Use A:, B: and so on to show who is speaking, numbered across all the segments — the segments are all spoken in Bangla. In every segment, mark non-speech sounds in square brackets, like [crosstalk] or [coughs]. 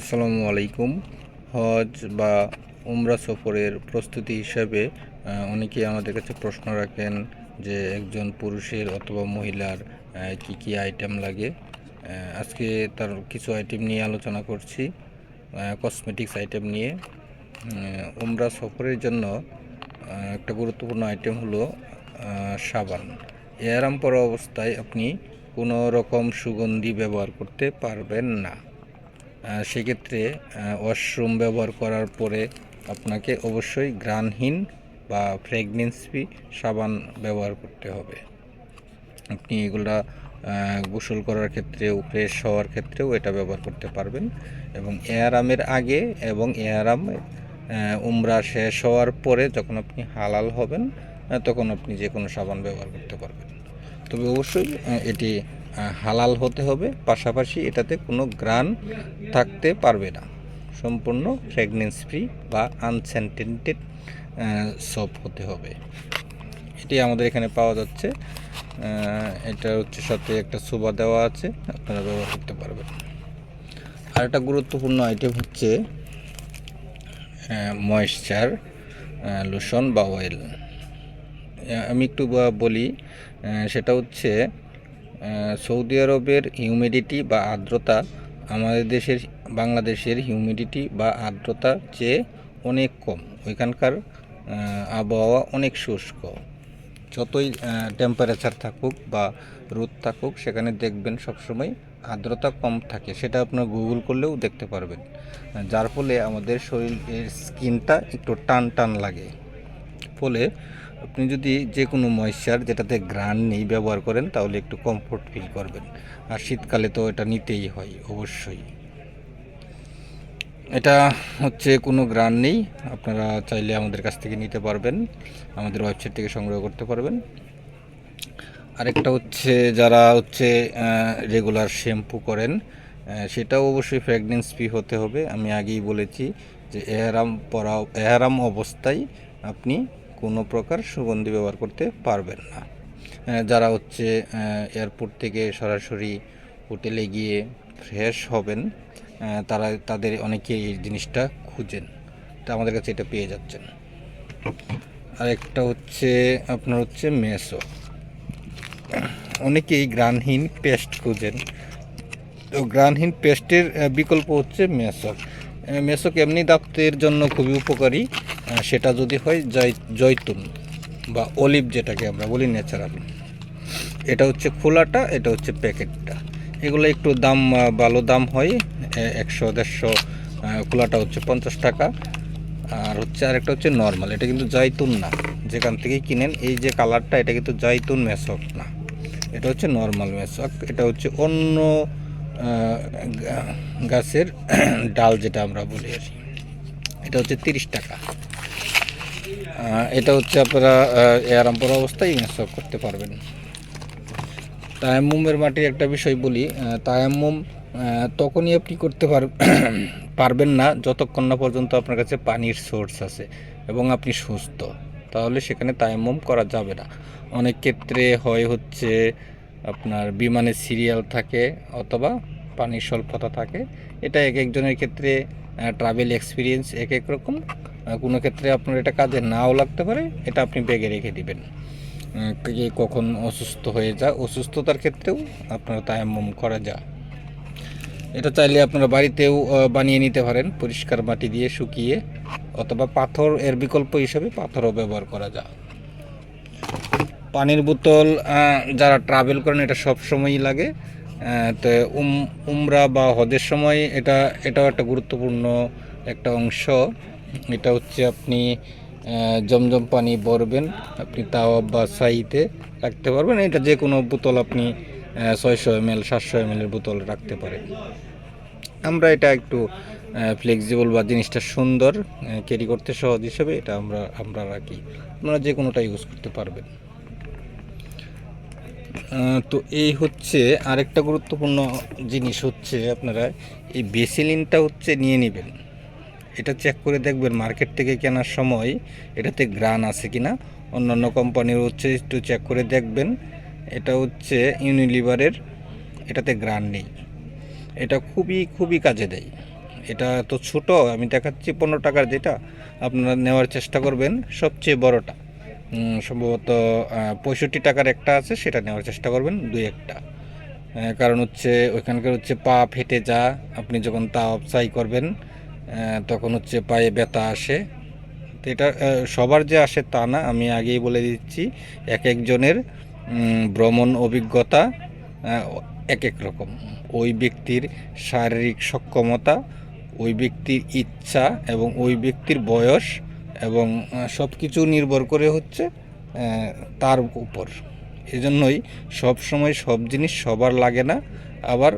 A: আসসালামু আলাইকুম। হজ বা উমরা সফরের প্রস্তুতি হিসাবে অনেকেই আমাদের কাছে প্রশ্ন রাখেন যে একজন পুরুষের অথবা মহিলার কি কি আইটেম লাগে। আজকে তার কিছু আইটেম নিয়ে আলোচনা করছি কসমেটিক্স আইটেম নিয়ে। উমরা সফরের জন্য একটা গুরুত্বপূর্ণ আইটেম হলো সাবান। এয়ারাম পরা অবস্থায় আপনি কোনো রকম সুগন্ধি ব্যবহার করতে পারবেন না। সেক্ষেত্রে ওয়াশরুম ব্যবহার করার পরে আপনাকে অবশ্যই গ্রানহীন বা ফ্রেগনেন্সি সাবান ব্যবহার করতে হবে। আপনি এগুলা গোসল করার ক্ষেত্রেও ফ্রেশ হওয়ার ক্ষেত্রেও এটা ব্যবহার করতে পারবেন এবং এয়ারামের আগে এবং এয়ারাম উমরা শেষ হওয়ার পরে যখন আপনি হালাল হবেন তখন আপনি যে কোনো সাবান ব্যবহার করতে পারবেন। তবে অবশ্যই এটি হালাল হতে হবে, পাশাপাশি এটাতে কোনো গ্রান থাকতে পারবে না। সম্পূর্ণ ফ্রেগনেন্স ফ্রি বা আনসেন্টেন্টেড সপ হতে হবে। এটি আমাদের এখানে পাওয়া যাচ্ছে। এটা হচ্ছে সাথে একটা সুবা দেওয়া আছে, আপনারা ব্যবহার করতে পারবেন। আর একটা গুরুত্বপূর্ণ আইটেম হচ্ছে ময়েশ্চার লোশন বা অয়েল আমি একটু বলি সেটা হচ্ছে সৌদি আরবের হিউমিডিটি বা আর্দ্রতা আমাদের দেশের, বাংলাদেশের হিউমিডিটি বা আর্দ্রতা চেয়ে অনেক কম। ওইখানকার আবহাওয়া অনেক শুষ্ক। যতই টেম্পারেচার থাকুক বা রোদ থাকুক, সেখানে দেখবেন সবসময় আর্দ্রতা কম থাকে। সেটা আপনার গুগল করলেও দেখতে পারবেন। যার ফলে আমাদের শরীরের স্কিনটা একটু টান টান লাগে। ফলে আপনি যদি যে কোনো ময়েশ্চার যেটাতে গ্রান নেই ব্যবহার করেন, তাহলে একটু কমফোর্ট ফিল করবেন। আর শীতকালে তো এটা নিতেই হয়, অবশ্যই। এটা হচ্ছে কোনো গ্রান নেই, আপনারা চাইলে আমাদের কাছ থেকে নিতে পারবেন, আমাদের ওয়েবসাইট থেকে সংগ্রহ করতে পারবেন। আরেকটা হচ্ছে যারা হচ্ছে রেগুলার শ্যাম্পু করেন সেটাও অবশ্যই ফ্র্যাগনেন্স ফ্রি হতে হবে। আমি আগেই বলেছি যে এহারাম পরা এহারাম অবস্থায় আপনি কোনো প্রকার সুগন্ধি ব্যবহার করতে পারবেন না। যারা হচ্ছে এয়ারপোর্ট থেকে সরাসরি হোটেলে গিয়ে ফ্রেশ হবেন তারা, তাদের অনেকেই এই জিনিসটা খুঁজেন। তা আমাদের কাছে এটা পেয়ে যাচ্ছেন। আরেকটা হচ্ছে, আপনার হচ্ছে মেসো। অনেকেই গ্রানহীন পেস্ট খুঁজেন। তো গ্রানহীন পেস্টের বিকল্প হচ্ছে মেসক মেসক এমনি দাঁতের জন্য খুবই উপকারী। সেটা যদি হয় জৈতুন বা অলিভ যেটাকে আমরা বলি ন্যাচারাল এটা হচ্ছে খোলাটা, এটা হচ্ছে প্যাকেটটা। এগুলো একটু দাম ভালো দাম হয় একশো, দেড়শো খোলাটা হচ্ছে পঞ্চাশ টাকা। আর হচ্ছে আরেকটা হচ্ছে নর্মাল এটা কিন্তু জৈতুন না। যেখান থেকে কিনেন, এই যে কালারটা এটা কিন্তু জৈতুন মেসক না। এটা হচ্ছে নর্মাল মেসক, এটা হচ্ছে অন্য গাছের [clears throat] ডাল যেটা আমরা বলি আর। এটা হচ্ছে তিরিশ টাকা। এটা হচ্ছে আপনারা এয়ারাম্পর অবস্থায় মেসক করতে পারবেন। তায়াম্মুমের মাটির একটা বিষয় বলি তায়াম্মুম তখনই আপনি করতে [coughs] পারবেন না যতক্ষণ না পর্যন্ত আপনার কাছে পানির সোর্স আছে এবং আপনি সুস্থ। তাহলে সেখানে তায়াম্মুম করা যাবে না। অনেক ক্ষেত্রে হয় হচ্ছে আপনার বিমানে সিরিয়াল থাকে অথবা পানির স্বল্পতা থাকে। এটা এক একজনের ক্ষেত্রে ট্রাভেল এক্সপিরিয়েন্স এক এক রকম। কোনো ক্ষেত্রে আপনার এটা কাজে নাও লাগতে পারে, এটা আপনি ব্যাগে রেখে দিবেন। কখন অসুস্থ হয়ে যায়, অসুস্থতার ক্ষেত্রেও আপনার তায়াম্মম করা যায়। এটা চাইলে আপনারা বাড়িতেও বানিয়ে নিতে পারেন, পরিষ্কার মাটি দিয়ে শুকিয়ে, অথবা পাথর, এর বিকল্প হিসেবে পাথরও ব্যবহার করা যায়। পানির বোতল যারা ট্রাভেল করেন, এটা সব সময়ই লাগে। তো উম, উমরা বা হজের সময় এটা, এটাও একটা গুরুত্বপূর্ণ একটা অংশ। এটা হচ্ছে আপনি জমজম পানি ভরবেন, আপনি তাওয়া বা সাইতে রাখতে পারবেন। এটা যে কোনো বোতল আপনি ছয়শো এম এল সাতশো এম এর বোতল রাখতে পারেন। আমরা এটা একটু ফ্লেক্সিবল বা জিনিসটা সুন্দর ক্যারি করতে সহজ হিসেবে এটা আমরা আমরা রাখি। আপনারা যে কোনোটা ইউজ করতে পারবেন। তো এই হচ্ছে আরেকটা গুরুত্বপূর্ণ জিনিস হচ্ছে আপনারা, এই বেসিলিনটা হচ্ছে নিয়ে নেবেন। এটা চেক করে দেখবেন মার্কেট থেকে কেনার সময় এটাতে গ্রান আছে কিনা। অন্যান্য কোম্পানির হচ্ছে একটু চেক করে দেখবেন। এটা হচ্ছে ইউনিলিভারের এটাতে গ্রান নেই। এটা খুবই খুবই কাজে দেয়। এটা তো ছোট, আমি দেখাচ্ছি পনেরো টাকার যেটা, আপনারা নেওয়ার চেষ্টা করবেন, সবচেয়ে বড়টা। সম্ভবত পঁয়ষট্টি টাকার একটা আছে, সেটা নেওয়ার চেষ্টা করবেন, দুই একটা। কারণ হচ্ছে, ওইখানকার হচ্ছে পা ফেটে যা, আপনি যখন তা অপসাই করবেন তখন হচ্ছে পায়ে ব্যথা আসে। তো এটা সবার যে আসে তা না, আমি আগেই বলে দিচ্ছি, এক একজনের ভ্রমণ অভিজ্ঞতা এক এক রকম। ওই ব্যক্তির শারীরিক সক্ষমতা, ওই ব্যক্তির ইচ্ছা এবং ওই ব্যক্তির বয়স এবং সব কিছু নির্ভর করে হচ্ছে তার উপর। এজন্যই সব সময় সব জিনিস সবার লাগে না, আবার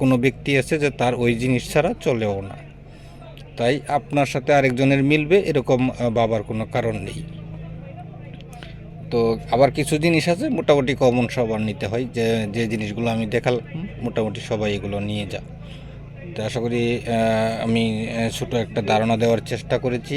A: কোনো ব্যক্তি আছে যে তার ওই জিনিস ছাড়া চলেও না। তাই আপনার সাথে আরেকজনের মিলবে, এরকম বাবার কোনো কারণ নেই। তো আবার কিছু জিনিস আছে মোটামুটি কমন সবার নিতে হয়, যে যে জিনিসগুলো আমি দেখালাম, মোটামুটি সবাই এগুলো নিয়ে যা তো আশা করি আমি ছোটো একটা ধারণা দেওয়ার চেষ্টা করেছি।